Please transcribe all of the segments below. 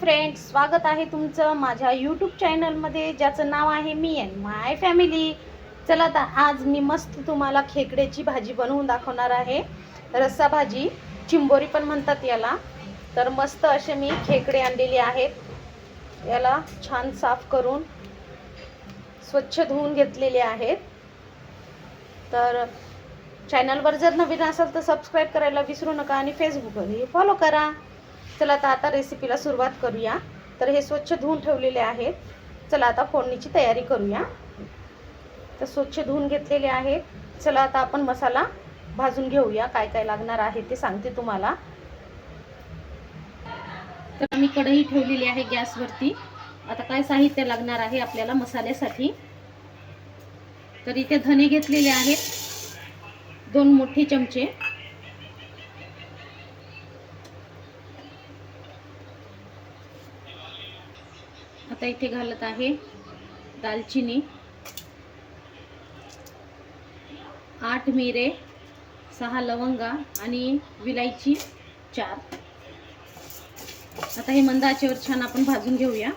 Friends स्वागत आहे तुमचं माझ्या यूट्यूब चॅनलमध्ये ज्याचं नाव आहे मी अँड माय फॅमिली चला आता आज मी मस्त तुम्हाला खेकड्याची भाजी बनवून दाखवणार आहे. रस्सा भाजी चिंबोरी पण म्हणतात याला. तर मस्त असे मी खेकडे आणलेले आहेत. याला छान साफ करून स्वच्छ धुवून घेतलेले आहेत. तर चॅनलवर जर नवीन असाल तर सबस्क्राईब करायला विसरू नका आणि फेसबुकवरही फॉलो करा. चला आता आता रेसिपीला सुरुवात करूया. तर हे स्वच्छ धुवून ठेवलेले आहेत. चला आता फोडणीची तयारी करूया. तर स्वच्छ धुवून घेतलेले आहेत. चला आता आपण मसाला भाजून घेऊया. काय काय लागणार आहे ते सांगते तुम्हाला. तर मी कढई ठेवलेली आहे गॅसवरती. आता काय साहित्य लागणार आहे आपल्याला मसाल्यासाठी? तर इथे धने घेतलेले आहेत. दोन मोठे चमचे. आता इथे घालत आहे दालचिनी. आठ मिरे सहा लवंगा आणि विलायची चार. आता हे मंद आचेवर छान आपण भाजून घेऊया.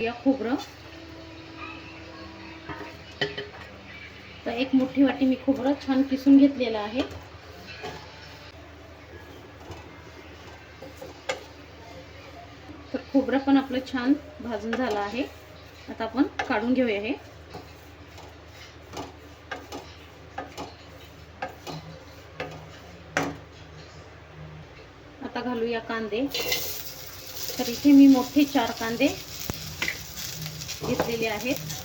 या खोबरं. तर एक मोठी वाटी मी खोबरं छान किसून घेतलेलं आहे. तर खोबरं पण आपलं छान भाजून झालं आहे. आता आपण काढून घेऊया हे. आता घालूया कांदे. तर इथे मी मोठे चार कांदे घेतलेले आहेत.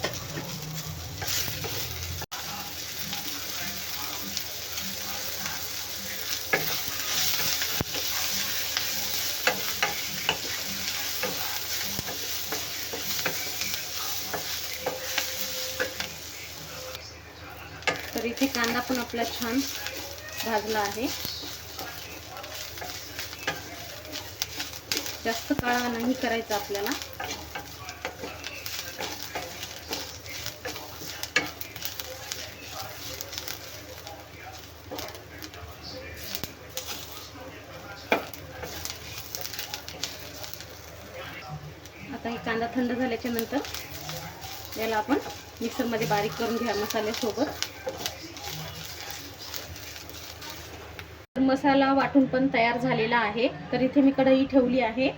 इथे कांदा पण आपला छान भाजला आहे. जास्त काळा नाही करायचा आपल्याला. आता हे कांदा थंड झाल्याच्यानंतर याला आपण मिक्सरमध्ये बारीक करून घ्या मसाल्यासोबत. मसाला वाटून पण तयार झालेला आहे. तर इथे मी कढई ठेवली आहे.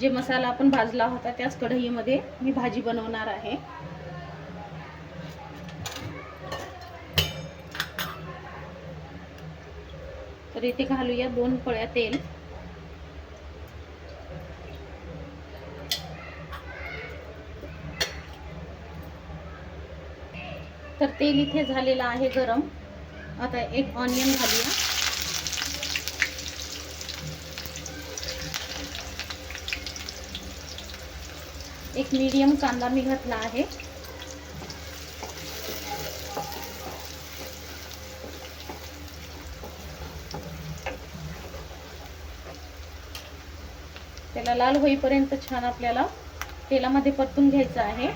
जे मसाला आपण भाजला होता त्याच कढईमध्ये मी भाजी बनवणार आहे. तर इथे घालूया दोन पळ्या तेल. तर तेल इथे झालेलं आहे गरम. आता एक ऑनियन घालूया. एक मीडियम कांदा मी घातला आहे. त्याला लाल होईपर्यंत छान आपल्याला तेलामध्ये परतून घ्यायचं आहे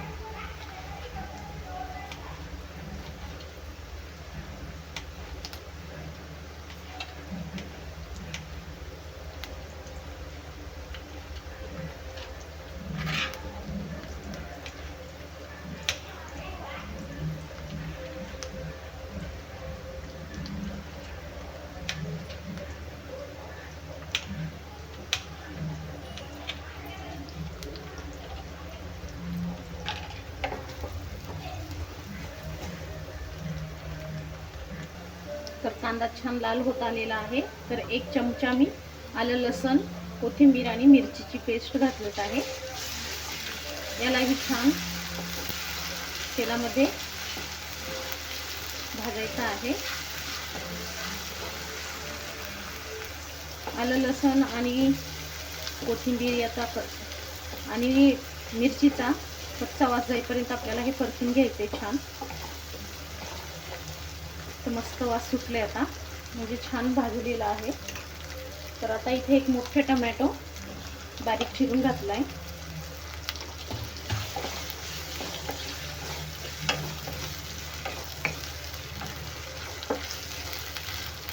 तर कांदा छान लाल होत आलेला आहे. तर एक चमचा मी आलं लसण कोथिंबीर आणि मिरचीची पेस्ट घातलेत आहे. यालाही छान तेलामध्ये भाजायचं आहे. आलं लसण आणि कोथिंबीर याचा आणि मिरचीचा कच्चा वास जाईपर्यंत आपल्याला हे परतून घ्यायचे छान. तर मस्त वास सुटले आता. म्हणजे छान भाजलेला आहे. तर आता इथे एक मोठे टमॅटो बारीक चिरून घातला आहे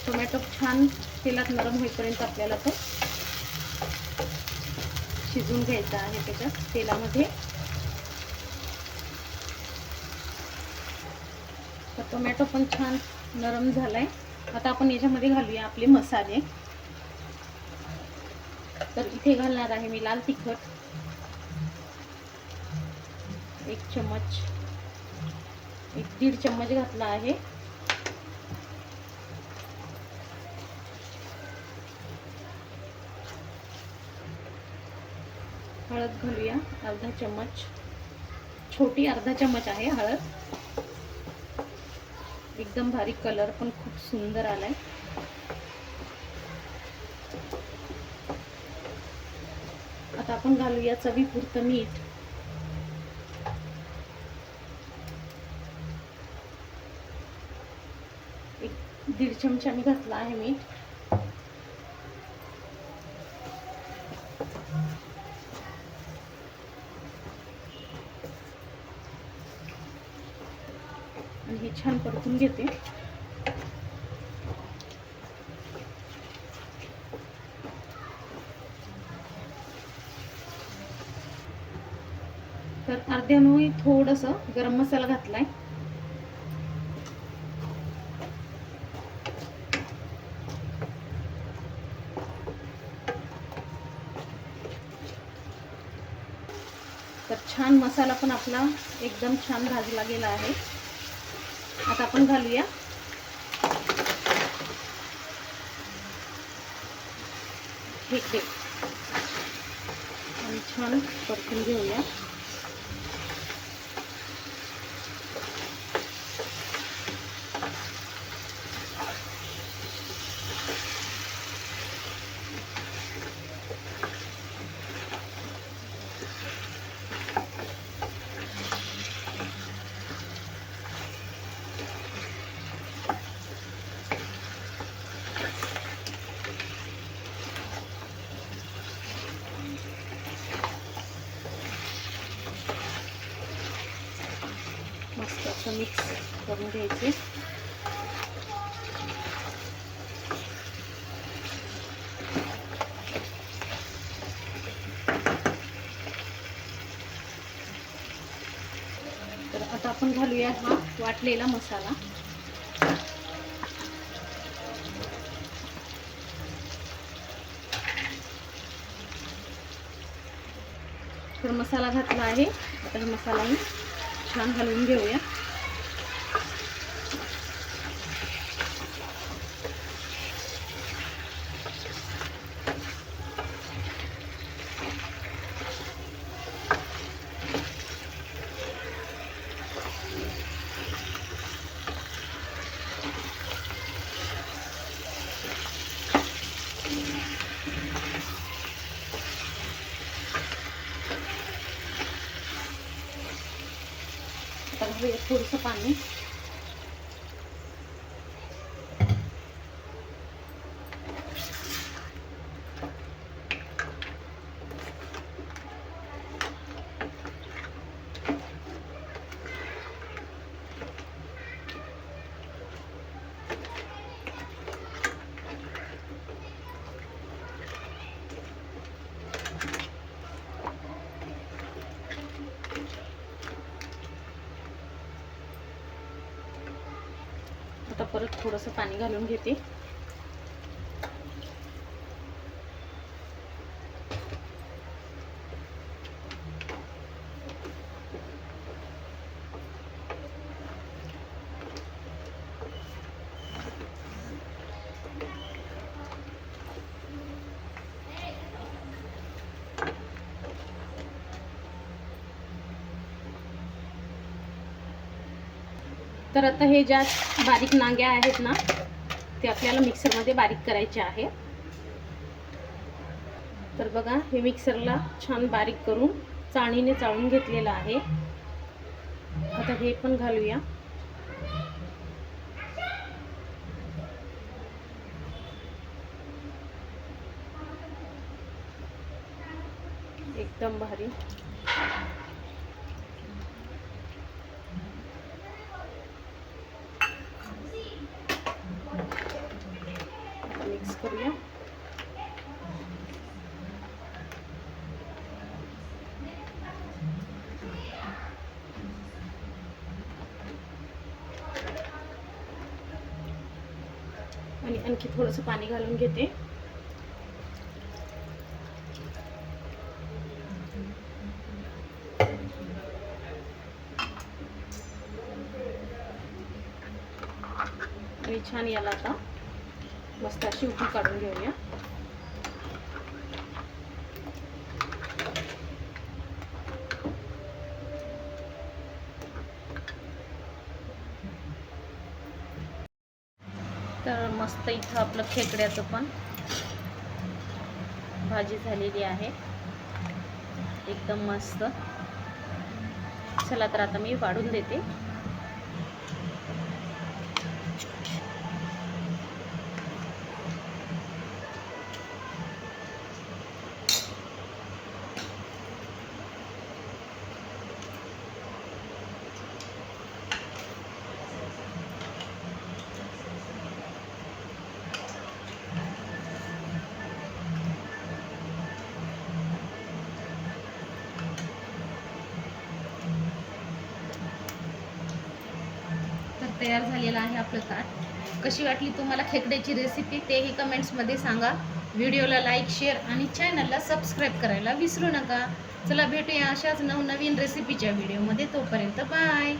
टोमॅटो छान तेलात नरम होईपर्यंत आपल्याला तो शिजून घ्यायचा आहे त्याच्यात. तेलामध्ये. तर टोमॅटो पण छान नरम झालाय. आता आपण याच्यामध्ये घालूया आपले मसाले. तर इथे घालणार आहे मी लाल तिखट. एक चम्मच. एक दीड चम्मच घातला आहे. हळद घालूया अर्धा चम्मच. छोटी अर्धा चम्मच आहे हळद. एकदम भारी कलर पण खूप सुंदर आलाय. आता आपण घालूया चवीपुरतं मीठ. एक दीड चमचा मी घातला आहे मीठ. हे छान परतून घेते. तर अर्ध्यानं थोडंसं गरम मसाला घातलाय. तर छान मसाला पण आपला एकदम छान भाजला गेला आहे. आता आपण घालूया. हे छान परतून घेऊया मस्त असं मिक्स करून घ्यायचे. तर आता आपण घालूया हा वाटलेला मसाला. तर मसाला घातला आहे. आता मसाला मी छान घालून घेऊया आता घालूया थोडंसं पाणी परत थोडंसं पाणी घालून घेते. तर आता हे ज्या बारीक नांग्या आहेत ना ते आपल्याला मिक्सरमध्ये बारीक करायचे आहे. तर बघा हे मिक्सरला छान बारीक करून चाळणीने चाळून घेतलेलं आहे. आता हे पण घालूया. एकदम भारी. करूया. आणि आणखी थोडंसं पाणी घालून घेते. आणि छान याला आता मस्त अशी उकळी काढून घेऊया. तर मस्त इथं आपलं खेकड्याचं पण भाजी झालेली आहे. एकदम मस्त. चला तर आता मी वाढून देते. तयार झालेलं आहे आपलं ताट. कशी वाटली तुम्हाला खेकड्याची रेसिपी तेही कमेंट्समध्ये सांगा. व्हिडिओला लाईक शेअर आणि चॅनलला सबस्क्राईब करायला विसरू नका. चला भेटूया अशाच नवनवीन रेसिपीच्या व्हिडिओमध्ये तोपर्यंत बाय